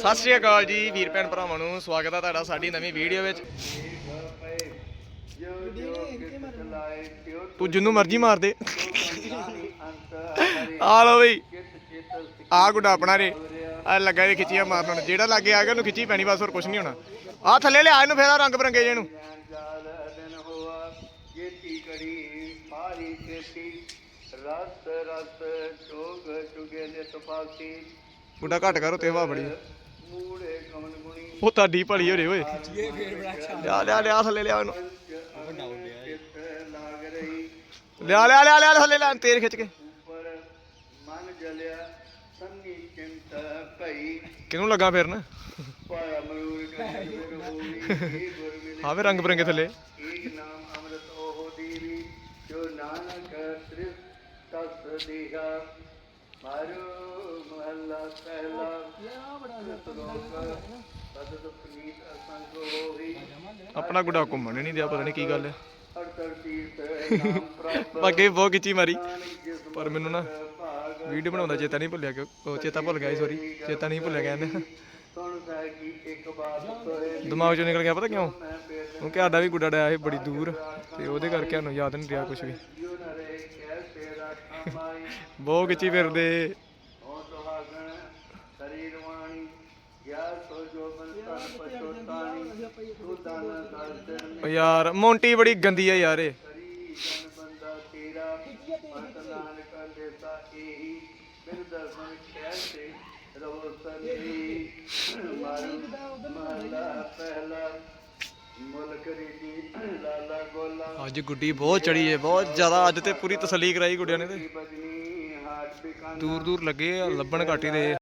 ਸਤਿ ਸ਼੍ਰੀ ਅਕਾਲ ਜੀ, ਵੀਰ ਭੈਣ ਭਰਾਵਾਂ ਨੂੰ ਸਵਾਗਤ ਹੈ ਤੁਹਾਡਾ ਸਾਡੀ ਨਵੀਂ ਵੀਡੀਓ ਵਿੱਚ। ਤੂੰ ਜਿੰਨੂੰ ਮਰਜ਼ੀ ਮਾਰ ਦੇ। ਆ ਲੋ ਬਈ। ਆ ਗੁੱਡਾ ਆਪਣਾ ਰੇ। ਆ ਲੱਗਾ ਇਹ ਖਿੱਚੀਆਂ ਮਾਰਨ ਜਿਹੜਾ ਲੱਗੇ ਆ ਗਿਆ ਉਹਨੂੰ ਖਿੱਚੀ ਪੈਣੀ, ਬਸ ਹੋਰ ਕੁਝ ਨਹੀਂ ਹੋਣਾ। ਆ ਥੱਲੇ ਲਿਆ ਇਹਨੂੰ ਫੇਰ ਰੰਗ ਬਰੰਗੇ ਜੇ ਨੂੰ। ਰਸ ਰਸ ਚੋਗ ਚੁਗੇ ਨੇ ਤਪਾਸੀ ਗੁੱਡਾ ਘੱਟ ਕਰੋ ਤੇ ਹਵਾ ਬੜੀ ਉਹ ਤੁਹਾਡੀ ਭਲੀ ਹੋ ਰੇ ਓਏ। ਲਿਆ ਲਿਆ ਲਿਆ, ਥੱਲੇ ਲਿਆ ਉਹਨੂੰ। ਚਿਤ ਲਾਗ ਰਹੀ ਲਿਆ ਲਿਆ ਲਿਆ ਲਿਆ, ਥੱਲੇ ਲਿਆ ਤੇਰ ਖਿੱਚ ਕੇ। ਮਨ ਜਲਿਆ ਸੰਨੀ ਚਿੰਤ ਭਈ ਕਿਹਨੂੰ ਲੱਗਾ ਫਿਰਨ? ਪਾਇਆ ਮਰੂਰ ਕਹੇ ਹੋਈ ਰੰਗ ਬਰੰਗੇ ਥੱਲੇ। ਏਕ ਨਾਮ ਅੰਮ੍ਰਿਤ ਉਹ ਦੇਵੀ ਜੋ ਨਾਨਕ ਤ੍ਰਿਸ ਤਸ ਦੇਹਾ ਮਾਰੂ ਮਹੱਲਾ ਪਹਿਲਾ। ਸਤਲੋਕ ਸਦਤ ਪੁਨੀਤ ਅਸੰਗ ਹੋਈ। ਆਪਣਾ ਗੁੱਡਾ ਘੁੰਮਣ ਨਹੀਂ ਦਿਆ ਪਤਾ ਨਹੀਂ ਕੀ ਗੱਲ ਹੈ। ਅੱਗੇ ਬਹੁਤ ਖਿੱਚੀ ਮਾਰੀ। ਪਰ ਮੈਨੂੰ ਨਾ ਵੀਡੀਓ ਬਣਾਉਂਦਾ ਚੇਤਾ ਨਹੀਂ ਭੁੱਲਿਆ ਕਿ ਉਹ ਚੇਤਾ ਭੁੱਲ ਗਿਆ ਸੌਰੀ ਚੇਤਾ ਨਹੀਂ ਭੁੱਲਿਆ ਕਹਿੰਦੇ ਦਿਮਾਗ ਚੋਂ ਨਿਕਲ ਗਿਆ ਪਤਾ ਕਿਉਂ? ਕਿਉਂਕਿ ਸਾਡਾ ਵੀ ਗੁੱਡਾ ਡਾਇਆ ਸੀ ਬੜੀ ਦੂਰ ਤੇ ਉਹਦੇ ਕਰਕੇ ਸਾਨੂੰ ਯਾਦ ਨਹੀਂ ਰਿਹਾ ਕੁਝ ਵੀ। ਬਹੁਤ ਖਿੱਚੀ ਫਿਰਦੇ। ਹੋ ਸੁਹਾਗਣ ਸਰੀਰ ਵਾਣੀ ਗਿਆ ਸੋ ਜੋ ਬੰਤਨ ਪਛੋਤਾਣੀ ਤੂੰ ਦਾਨ ਦਰਦਨ ਉਹ ਯਾਰ ਮੌਂਟੀ ਬੜੀ ਗੰਦੀ ਆ ਯਾਰ ਇਹ। ਕਰੀ ਜਨ ਬੰਦਾ ਤੇਰਾ ਮਤ ਨਾਨਕ ਦੇਤਾ ਇਹੀ ਬਿਨ ਦਰਸ਼ਨ ਕੈਸੇ ਰਵੋ ਸੰਦੀ ਮਾਰੂ ਮਹਲਾ ਪਹਿਲਾ ਮੁਲਕ ਰੀਤੀ ਲਾਲਾ ਗੋਲਾ। ਅੱਜ ਗੁੱਡੀ ਬਹੁਤ ਚੜੀ ਏ ਬਹੁਤ ਜ਼ਿਆਦਾ ਅੱਜ ਤੇ ਪੂਰੀ ਤਸੱਲੀ ਕਰਾਈ ਗੁੱਡਿਆਂ ਨੇ ਤੇ। ਬਜਨੀ ਦੂਰ ਦੂਰ ਲੱਗੇ ਆ ਲੱਭਣ ਹੀ ਦੇ ਆ।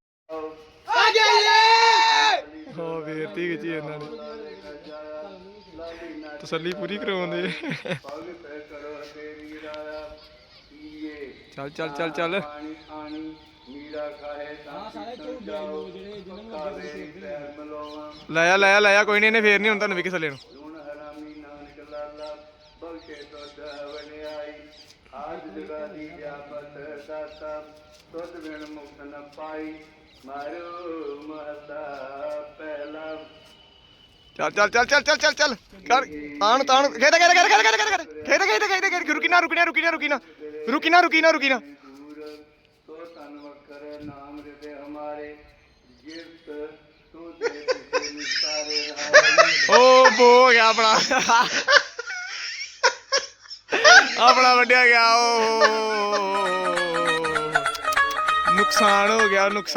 ਜਾਈਏ ਹੋ ਵੇਰਤੀ ਖਿੱਚੀ ਇਹਨਾਂ ਨੇ। ਤਸੱਲੀ ਪੂਰੀ ਕਰਾਉਂਦੇ ਚੱਲ ਚੱਲ ਚੱਲ ਚੱਲ। ਲਾਇਆ ਲਾਇਆ ਲਾਇਆ ਕੋਈ ਨਹੀਂ ਇਹਨੇ ਫੇਰ ਨਹੀਂ ਹੁਣ ਤੁਹਾਨੂੰ ਵਿਕੇ ਥੱਲੇ ਨੂੰ। ਦਾਤਾ ਤੁਧ ਬਿਨ ਮੁਕਤ ਨ ਪਾਈ ਮਾਰੂ ਮਹਲਾ ਪਹਿਲਾ। ਚੱਲ ਚੱਲ ਚੱਲ ਚੱਲ ਚੱਲ ਚੱਲ ਚੱਲ। ਕਰ ਤਾਣ ਤਾਣ ਖੇਦਾ ਖੇਦਾ ਖੇਦਾ ਖੇਦਾ ਖੇਦਾ ਖੇਦਾ ਖੇਦਾ ਖੇਦਾ ਖੇਦਾ ਰੁਕੀ ਨਾ ਰੁਕੀ ਨਾ ਰੁਕੀ ਨਾ ਰੁਕੀ ਨਾ। ਰੁਕੀ ਨਾ ਰੁਕੀ ਨਾ ਰੁਕੀ ਨਾ। ਦੂਰ ਸੋ ਤਨ ਵਕਰ ਨਾਮ ਹਿਰਦੇ ਹਮਾਰੇ ਜਿਸ ਤੂੰ ਦੇ ਕਿਸੇ ਨਿਸਾਰੇ ਰਹਾਈ ਓ ਬੋ ਗਿਆ ਆਪਣਾ। ਆਪਣਾ ਵੱਡਿਆ ਗਿਆ ਓ। ਨੁਕਸਾਨ ਹੋ ਗਿਆ, ਨੁਕਸਾਨ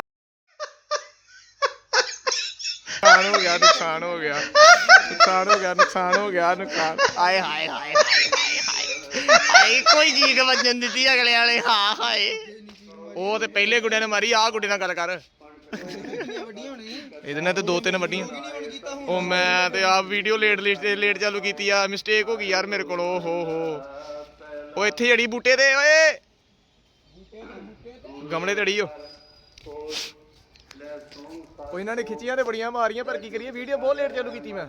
ਨੁਕਸਾਨ ਹੋ ਗਿਆ, ਨੁਕਸਾਨ ਹੋ ਗਿਆ, ਨੁਕਸਾਨ ਹੋ ਗਿਆ, ਨੁਕਸਾਨ ਹੋ ਗਿਆ, ਨੁਕਸਾਨ ਆਏ ਹਾਏ ਹਾਏ ਹਾਏ ਹਾਏ ਹਾਏ। ਕੋਈ ਜੀਗ ਵੱਜਣ ਦਿੱਤੀ ਅਗਲੇ ਵਾਲੇ ਹਾਂ ਹਾਏ। ਉਹ ਤੇ ਪਹਿਲੇ ਗੁੱਡਿਆਂ ਨੇ ਮਾਰੀ, ਆਹ ਗੁੱਡੇ ਨਾਲ ਗੱਲ ਕਰ। ਇਹਦੇ ਨਾਲ ਤੇ ਦੋ ਤਿੰਨ ਵੱਡੀਆਂ। ਉਹ ਮੈਂ ਤੇ ਆਪ ਵੀਡੀਓ ਲੇਟ ਲਿਸਟ ਲੇਟ ਚਾਲੂ ਕੀਤੀ ਆ। ਮਿਸਟੇਕ ਹੋ ਗਈ ਯਾਰ ਮੇਰੇ ਕੋਲ ਓ ਹੋ ਹੋ। ਉਹ ਇੱਥੇ ਜੜੀ ਬੂਟੇ ਤੇ, ਓਏ। ਗਮਲੇ ਤੇ ਅੜੀ ਉਹ ਇਹਨਾਂ ਨੇ ਖਿੱਚੀਆਂ ਤੇ ਬੜੀਆਂ ਮਾਰੀਆਂ, ਪਰ ਕੀ ਕਰੀਏ? ਵੀਡੀਓ ਬਹੁਤ ਲੇਟ ਚਾਲੂ ਕੀਤੀ ਮੈਂ।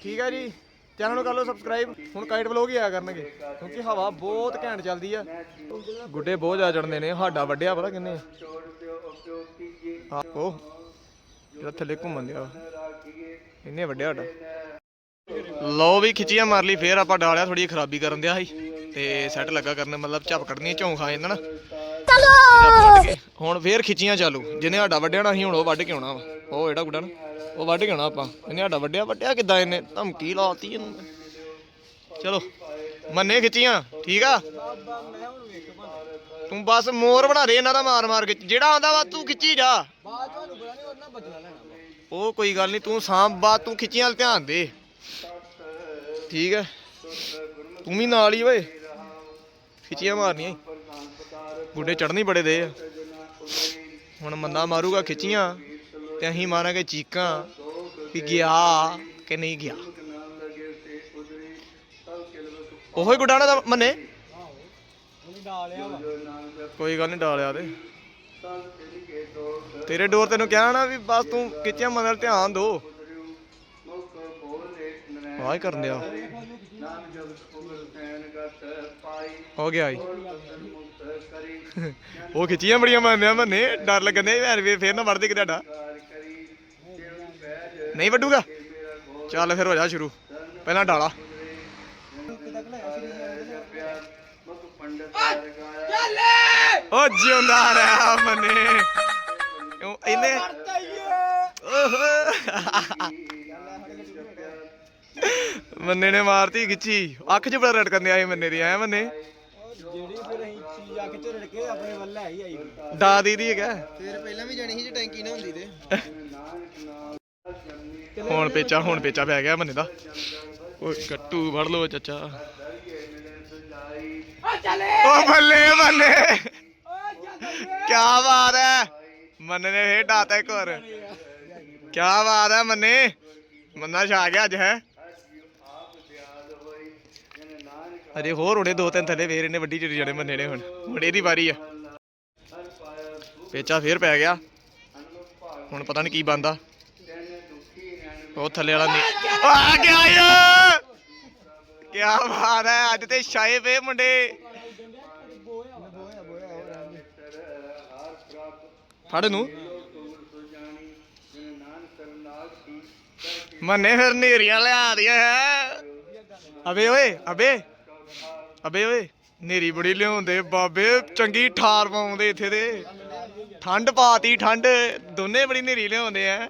ਠੀਕ ਹੈ ਜੀ। ਚੈਨਲ ਨੂੰ ਕਰ ਲਓ ਸਬਸਕ੍ਰਾਈਬ ਹੁਣ ਕਾਈਟ ਵਲੋਗ ਹੀ ਆਇਆ ਕਰਨਗੇ, ਕਿਉਂਕਿ ਹਵਾ ਬਹੁਤ ਘੈਂਟ ਚੱਲਦੀ ਆ। ਗੁੱਡੇ ਬਹੁਤ ਜ਼ਿਆਦਾ ਚੜਦੇ ਨੇ, ਸਾਡਾ ਵੱਡਿਆ ਪਤਾ ਕਿੰਨੇ ਆ। ਉਹ, ਜਿਹੜਾ ਥੱਲੇ ਘੁੰਮਣ ਦਿਆ। ਇੰਨੇ ਵੱਡਿਆ ਹਾਡਾ ਲਓ ਵੀ ਖਿੱਚੀਆਂ ਮਾਰ ਲਈ, ਫੇਰ ਆਪਾਂ ਡਾਲਿਆ ਥੋੜੀ ਖਰਾਬੀ ਕਰਨ ਦਿਆ ਸੀ। ਤੇ ਸੈੱਟ ਲੱਗਾ ਕਰਨ, ਮਤਲਬ ਝਪ ਕੱਢਣੀ ਝੌਂ ਖਾ ਜਾਂਦਾ ਨਾ। ਚਲੋ। ਹੁਣ ਫੇਰ ਖਿੱਚੀਆਂ ਚਾਲੂ। ਜਿਹਨੇ ਸਾਡਾ ਨਾ ਸੀ ਹੁਣ ਉਹ ਵੱਢ ਕੇ ਆਉਣਾ ਵਾ। ਉਹ ਜਿਹੜਾ ਗੁੱਡਾ ਨਾ? ਉਹ ਵੱਢ ਕੇ ਆਉਣਾ ਆਪਾਂ। ਇਹਨੇ ਸਾਡਾ ਵੱਡਿਆ ਵੱਢਿਆ ਕਿੱਦਾਂ ਇਹਨੇ? ਧਮਕੀ ਲਾਤੀ ਇਹਨੂੰ ਚਲੋ, ਮੰਨੇ ਖਿੱਚੀਆਂ, ਠੀਕ ਆ? ਤੂੰ ਬਸ ਮੋਰ ਬਣਾ ਦੇ ਇਹਨਾਂ ਦਾ ਮਾਰ ਮਾਰ ਕੇ। ਜਿਹੜਾ ਆਉਂਦਾ ਵਾ, ਤੂੰ ਖਿੱਚੀ ਜਾ। ਉਹ ਕੋਈ ਗੱਲ ਨਹੀਂ, ਤੂੰ ਸਾਂਭ ਬਾ, ਤੂੰ ਖਿੱਚੀਆਂ ਵੱਲ ਧਿਆਨ ਦੇ। ਠੀਕ ਹੈ ਤੂੰ ਵੀ ਨਾਲ ਹੀ ਓਏ। ਖਿੱਚੀਆਂ ਮਾਰਨੀਆਂ ਈ। ਚੜਨੀ ਬੜੇ ਦੇ ਆ। ਹੁਣ ਮੰਦਾ ਮਾਰੂਗਾ ਖਿੱਚੀਆਂ ਤੇ ਅਸੀਂ ਮਾਰਾਂਗੇ ਚੀਕਾਂ ਵੀ ਗਿਆ ਕਿ ਨਹੀਂ ਗਿਆ। ਉਹੀ ਗੁਡਾਣਾ ਦਾ ਮੰਨੇ? ਕੋਈ ਗੱਲ ਨਹੀਂ ਡਾਲਿਆ ਤੇ ਤੇਰੇ ਡੋਰ ਤੈਨੂੰ ਕਿਹਾ ਨਾ ਵੀ ਬਸ ਤੂੰ ਖਿੱਚੀਆਂ ਮਨ ਧਿਆਨ ਦੋ। ਮੁਖ ਕਰਨ ਦਿਆ। ਨਾਮ ਗਤ ਪਾਈ। ਹੋ ਗਿਆ ਕਰੀ। ਉਹ ਖਿੱਚੀਆਂ ਬੜੀਆਂ ਮਾਰਨੀਆਂ ਮੰਨੇ ਡਰ ਲੱਗਣੇ ਯਾਰ ਵੀ ਫੇਰ ਨਾ ਵੜਦੇ ਕਿ ਤੁਹਾਡਾ ਨਹੀਂ ਵੱਡੂਗਾ ਚੱਲ ਫਿਰ ਹੋ ਜਾ ਸ਼ੁਰੂ। ਪਹਿਲਾਂ ਡਾਲਾ। ਓ ਜਿਉਂਦਾ ਰਿਹਾ ਮੰਨੇ। ਇਹਨੇ ਮੰਨੇ ਨੇ ਮਾਰਤੀ ਗਿੱਚੀ। ਅੱਖ 'ਚ ਬੜਾ ਰੜਕਣ ਦਿਆ ਸੀ ਮੰਨੇ ਦੀ ਐ ਮੰਨੇ। ਜਿਹੜੀ ਫਿਰ ਅਸੀਂ ਚੀਜ਼ ਅੱਖ ਚ ਰੜਕੇ ਆਪਣੇ ਵੱਲ ਲੈ ਹੀ ਆਈ ਦਾ ਦੀਦੀ ਹੈਗਾ। ਫਿਰ ਪਹਿਲਾਂ ਵੀ ਜਾਣੀ ਸੀ ਜੇ ਟੈਂਕੀ ਨਾ ਹੁੰਦੀ ਤੇ। ਹੁਣ ਪੇਚਾ ਹੁਣ ਪੇਚਾ ਪੈ ਗਿਆ ਮੰਨੇ ਦਾ। ਓਏ ਕੱਟੂ ਫੜ ਲੋ ਚਾਚਾ। ਓ ਬੱਲੇ ਬੱਲੇ। ਕੀ ਬਾਤ ਹੈ ਮੰਨੇ ਨੇ ਫੇਰ ਡਾਤਾ ਇੱਕ ਹੋਰ। ਕੀ ਬਾਤ ਹੈ ਮੰਨੇ। ਮੰਨਾ ਛਾ ਗਿਆ ਅੱਜ ਹੈ। ਅਜੇ ਹੋਰ ਹੁਣੇ ਦੋ ਤਿੰਨ ਥੱਲੇ ਫੇਰ ਇਹਨੇ ਵੱਡੀ ਚਿੜੀ ਜਾਣੇ ਮੰਨੇ ਨੇ ਹੁਣ। ਹੁਣ ਇਹਦੀ ਵਾਰੀ ਆ। ਪੇਚਾ ਫੇਰ ਪੈ ਗਿਆ। ਹੁਣ ਪਤਾ ਨਹੀਂ ਕੀ ਬੰਦਾ ਉਹ ਥੱਲੇ ਵਾਲਾ ਨਹੀਂ ਆ ਗਿਆ ਯਾ ਕੀ ਬਾਤ ਹੈ, ਅੱਜ ਤੇ ਛਾਏ ਪਏ ਮੁੰਡੇ। ਫੜ ਨੂੰ ਮੰਨੇ ਫਿਰ ਨੇਰੀਆਂ ਲਿਆ ਦੀਆਂ ਹੈ। ਅਬੇ ਓਏ, ਅਬੇ। ਅਬੇ ਓਏ ਨੇਰੀ ਬੜੀ ਲਿਆਉਂਦੇ ਬਾਬੇ ਚੰਗੀ ਠਾਰ ਪਾਉਂਦੇ ਇੱਥੇ ਦੇ। ਠੰਡ ਪਾਤੀ ਠੰਡ। ਦੋਨੇ ਬੜੀ ਨੇਰੀ ਲਿਆਉਂਦੇ ਆ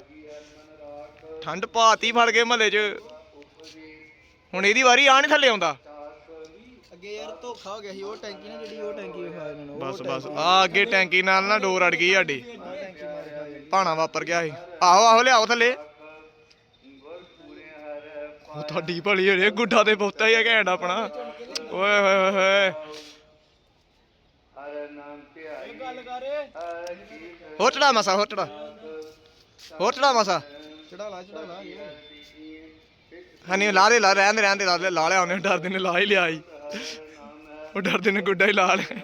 ਠੰਡ ਪਾਤੀ ਫੜ ਕੇ ਮਹੱਲੇ 'ਚ। ਹੁਣ ਇਹਦੀ ਵਾਰੀ ਆ ਥੱਲੇ ਆਉਂਦਾ। ਅੱਗੇ ਯਾਰ ਧੋਖਾ ਹੋ ਗਿਆ ਸੀ ਉਹ ਟੈਂਕੀ ਨਾ ਜਿਹੜੀ ਉਹ ਟੈਂਕੀ ਵਿਖਾ ਇਹਨਾਂ ਨੂੰ ਬਸ ਬਸ। ਆ ਅੱਗੇ ਟੈਂਕੀ ਨਾਲ ਨਾ ਡੋਰ ਅੜ ਗਈ ਸਾਡੀ। ਭਾਣਾ ਵਾਪਰ ਗਿਆ ਸੀ। ਆਹੋ ਆਹੋ ਲਿਆਓ ਥੱਲੇ। ਉਹ ਤੁਹਾਡੀ ਭਲੀ ਹੋ ਗੁੱਡਾ ਤੇ ਬਹੁਤਾ ਹੀ ਹੈ ਘੈਂਟ ਆਪਣਾ। ਓਏ ਹੋਏ ਹੋਏ ਹੋਰ ਚੜਾ ਮਸਾ, ਹੋਰ ਚੜਾ। ਹੋਰ ਚੜਾ ਮਸਾ। ਚੜਾ ਲਾ ਚੜਾ ਲਾ ਹਨੀ ਲਾ ਦੇ ਲਾ ਰਹਿਣ ਦੇ ਰਹਿਣ ਦੇ, ਲਾ ਲਾ ਲਿਆ ਉਹਨੇ ਡਰਦੇ ਨੇ, ਲਾ ਹੀ ਲਿਆ ਸੀ। ਉਹ ਡਰਦੇ ਨੇ, ਗੁੱਡਾ ਹੀ ਲਾ ਲਿਆ।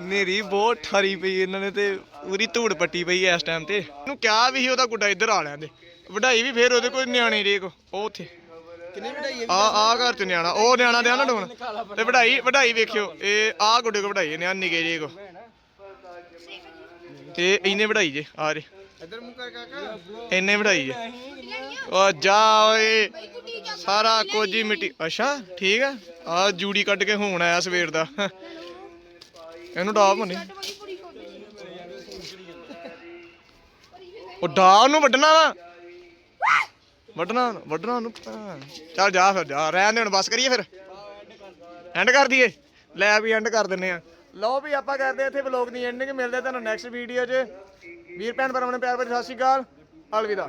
ਮੇਰੀ ਬਹੁਤ ਠਾਰੀ ਪਈ ਇਹਨਾਂ ਨੇ ਤੇ, ਪੂਰੀ ਧੂੜ ਪੱਟੀ ਪਈ ਇਸ ਟਾਈਮ ਤੇ। ਉਹਨੂੰ ਕਿਹਾ ਵੀ ਸੀ ਉਹਦਾ ਗੁੱਡਾ ਇੱਧਰ ਆ ਲੈਂਦੇ ਵਢਾਈ ਵੀ ਫੇਰ ਉਹਦੇ ਕੋਈ ਨਿਆਣੇ ਰੇ ਕੋ, ਉਹ ਉੱਥੇ। ਕਿੰਨੇ ਵਡਾਈ ਆ ਆ ਘਰ ਚ ਨਿਆਣਾ ਉਹ ਨਿਆਣਾ ਦੇ ਨਾ ਡੋਣ। ਤੇ ਵਢਾਈ ਵਢਾਈ ਵੇਖਿਓ ਇਹ ਆ ਗੁੱਡੇ ਕੋ ਵਢਾਈ ਨਿਆਣ ਨਿਕੇ ਜੇ ਕੋ। ਤੇ ਇਹਨੇ ਵਢਾਈ ਜੇ ਆ ਜੇ। ਇੱਧਰ ਮੂੰਹ ਕਰ ਕਾਕਾ। ਇਹਨੇ ਵਢਾਈ ਜੇ। ਓ ਜਾ ਓਏ ਸਾਰਾ ਕੁਝ ਹੀ ਮਿੱਟੀ ਅੱਛਾ ਠੀਕ ਆ। ਆ ਜੂੜੀ ਕੱਢ ਕੇ ਹੁਣ ਆਇਆ ਸਵੇਰ ਦਾ। ਇਹਨੂੰ ਡਾਪ ਹੁੰਨੀ ਉਹ ਡਾ ਨੂੰ ਵੱਢਣਾ ਵਾ। ਵੱਢਣਾ ਵੱਢਣਾ ਉਹਨੂੰ। ਚੱਲ ਜਾ ਫਿਰ, ਜਾ। ਰਹਿਣ ਦੇ ਹੁਣ, ਬਸ ਕਰੀਏ ਫਿਰ। ਐਂਡ ਕਰ ਦਈਏ। ਲੈ ਵੀ ਐਂਡ ਕਰ ਦਿੰਨੇ ਆ। ਲਓ ਵੀ ਆਪਾਂ ਕਰਦੇ ਆ ਇੱਥੇ ਵਲੌਗ ਦੀ ਐਂਡਿੰਗ ਮਿਲਦੇ ਤੁਹਾਨੂੰ ਨੈਕਸਟ ਵੀਡੀਓ 'ਚ। ਵੀਰ ਭੈਣ ਭਰਾਵਾਂ ਨੂੰ ਪਿਆਰ ਭਰੀ ਸਤਿ ਸ਼੍ਰੀ ਅਕਾਲ। ਅਲਵਿਦਾ।